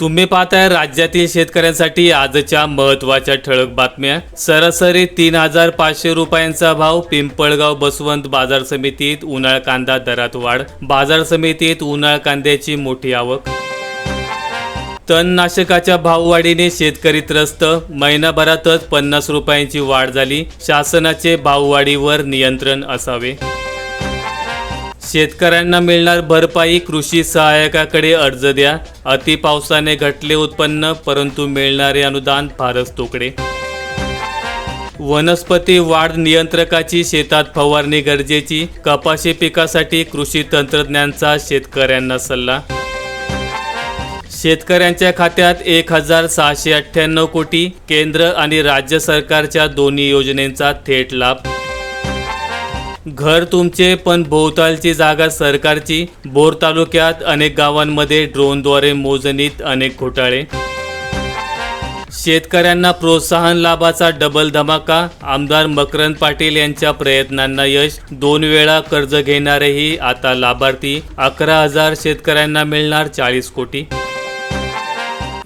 तुम्ही पाहताय राज्यातील शेतकऱ्यांसाठी आजच्या महत्त्वाच्या ठळक बातम्या. सरासरी तीन हजार पाचशे रुपयांचा भाव पिंपळगाव बसवंत बाजार समितीत उन्हाळ कांदा दरात वाढ. बाजार समितीत उन्हाळ कांद्याची मोठी आवक. तणनाशकाच्या भाववाढीने शेतकरी त्रस्त. महिनाभरातच पन्नास रुपयांची वाढ झाली. शासनाचे भाववाढीवर नियंत्रण असावे. शेतकऱ्यांना मिळणार भरपाई कृषी सहाय्यकाकडे अर्ज द्या. अति पावसाने घटले उत्पन्न परंतु मिळणारे अनुदान फारच तोकडे. वनस्पती वाढ नियंत्रकाची शेतात फवारणी गरजेची. कपाशी पिकासाठी कृषी तंत्रज्ञांचा शेतकऱ्यांना सल्ला. शेतकऱ्यांच्या खात्यात एक हजार सहाशे अठ्ठ्याण्णव कोटी केंद्र आणि राज्य सरकारच्या दोन्ही योजनेचा थेट लाभ. घर तुमचे पण भोवतालची जागा सरकारची. बोर तालुक्यात अनेक गावांमध्ये ड्रोनद्वारे मोजणीत अनेक घोटाळे. शेतकऱ्यांना प्रोत्साहन लाभाचा डबल धमाका. आमदार मकरंद पाटील यांच्या प्रयत्नांना यश. दोन वेळा कर्ज घेणारेही आता लाभार्थी. अकरा हजार शेतकऱ्यांना मिळणार चाळीस कोटी.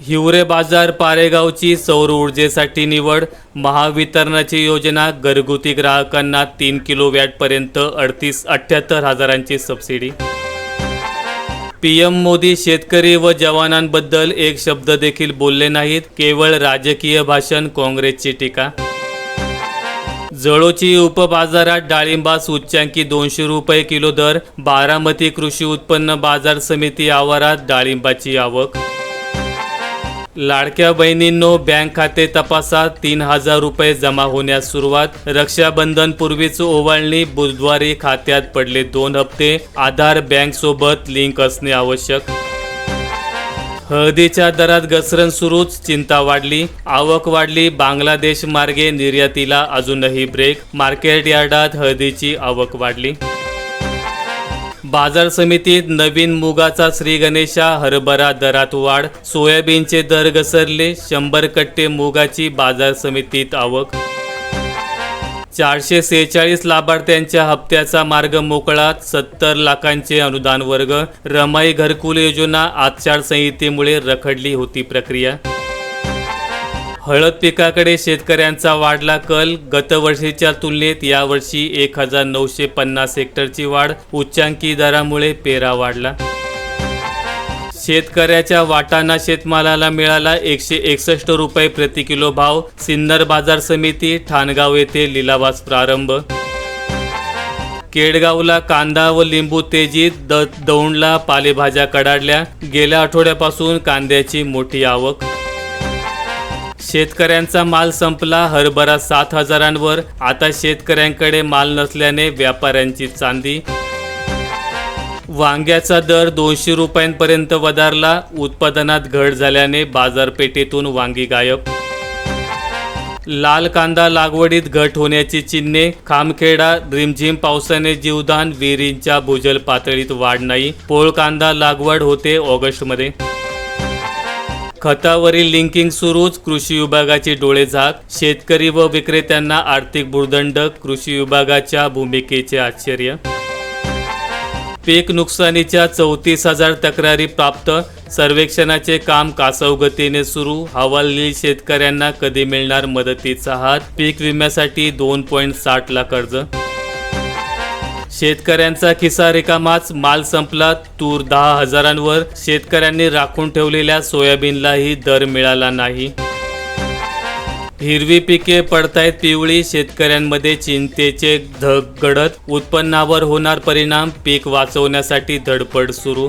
हिवरे बाजार पारेगावची सौर ऊर्जेसाठी निवड महावितरणाची योजना घरगुती ग्राहकांना तीन किलो वॅटपर्यंत अडतीस अठ्ठ्याहत्तर हजारांची सबसिडी. पी एम मोदी शेतकरी व जवानांबद्दल एक शब्द देखील बोलले नाहीत केवळ राजकीय भाषण काँग्रेसची टीका. जळोची उपबाजारात डाळिंबास उच्चांकी दोनशे रुपये किलो दर बारामती कृषी उत्पन्न बाजार समिती आवारात डाळिंबाची आवक. लाडक्या बहिणींनो बँक खाते तपासा तीन हजार रुपये जमा होण्यास सुरुवात. रक्षाबंधन पूर्वीच ओवाळणी बुधवारी खात्यात पडले दोन हप्ते. आधार बँक सोबत लिंक असणे आवश्यक. हळदीच्या दरात घसरण सुरूच चिंता वाढली. आवक वाढली बांगलादेश मार्गे निर्यातीला अजूनही ब्रेक मार्केट यार्डात हळदीची आवक वाढली. बाजार समितीत नवीन मुगाचा श्रीगणेशा हरभरा दरात वाढ सोयाबीनचे दर घसरले शंभर कट्टे मुगाची बाजार समितीत आवक. चारशे सेहेचाळीस लाभार्थ्यांच्या हप्त्याचा मार्ग मोकळा सत्तर लाखांचे अनुदान वर्ग. रमाई घरकुल योजना आचारसंहितेमुळे रखडली होती प्रक्रिया. हळद पिकाकडे शेतकऱ्यांचा वाढला कल. गतवर्षीच्या तुलनेत यावर्षी एक हजार नऊशे पन्नास हेक्टरची वाढ. उच्चांकी दरामुळे पेरा वाढला. शेतकऱ्याच्या वाटाणा शेतमालाला मिळाला एकशे एकसष्ट रुपये प्रति किलो भाव. सिन्नर बाजार समिती ठाणगाव येथे लिलावास प्रारंभ. केडगावला कांदा व लिंबू तेजीत द दौंडला पालेभाज्या कडाडल्या. गेल्या आठवड्यापासून कांद्याची मोठी आवक. शेतकऱ्यांचा माल संपला हरभरा सात हजारांवर. आता शेतकऱ्यांकडे माल नसल्याने व्यापाऱ्यांची चांदी. वांग्याचा दर दोनशे रुपयांपर्यंत वधारला. उत्पादनात घट झाल्याने बाजारपेठेतून वांगी गायब. लाल कांदा लागवडीत घट होण्याची चिन्हे. खामखेडा रिमझिम पावसाने जीवदान विहिरींच्या भूजल पातळीत वाढ नाही. पोळ कांदा लागवड होते ऑगस्टमध्ये. खतावरील लिंकिंग सुरूच कृषी विभागाची डोळे झाक. शेतकरी व विक्रेत्यांना आर्थिक भुर्दंड कृषी विभागाच्या भूमिकेचे आश्चर्य. पीक नुकसानीच्या चौतीस हजार तक्रारी प्राप्त. सर्वेक्षणाचे काम कासवगतीने सुरू. हवालदिल शेतकऱ्यांना कधी मिळणार मदतीचा हात? पीक विम्यासाठी दोन पॉईंट साठ लाख कर्ज शेतकऱ्यांचा खिसा रिकामाच माल संपला. तूर दहा हजारांवर शेतकऱ्यांनी राखून ठेवलेल्या सोयाबीनलाही दर मिळाला नाही. हिरवी पिके पडतायत पिवळी शेतकऱ्यांमध्ये चिंतेचे धग गडत उत्पन्नावर होणार परिणाम पीक वाचवण्यासाठी धडपड सुरू.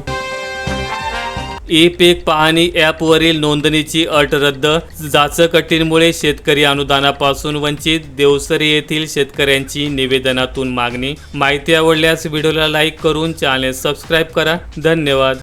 ई पीक पाहणी ॲपवरील नोंदणीची अट रद्द जाचकटींमुळे शेतकरी अनुदानापासून वंचित देवसरी येथील शेतकऱ्यांची निवेदनातून मागणी. माहिती आवडल्यास व्हिडिओला लाईक करून चॅनेल सबस्क्राईब करा. धन्यवाद.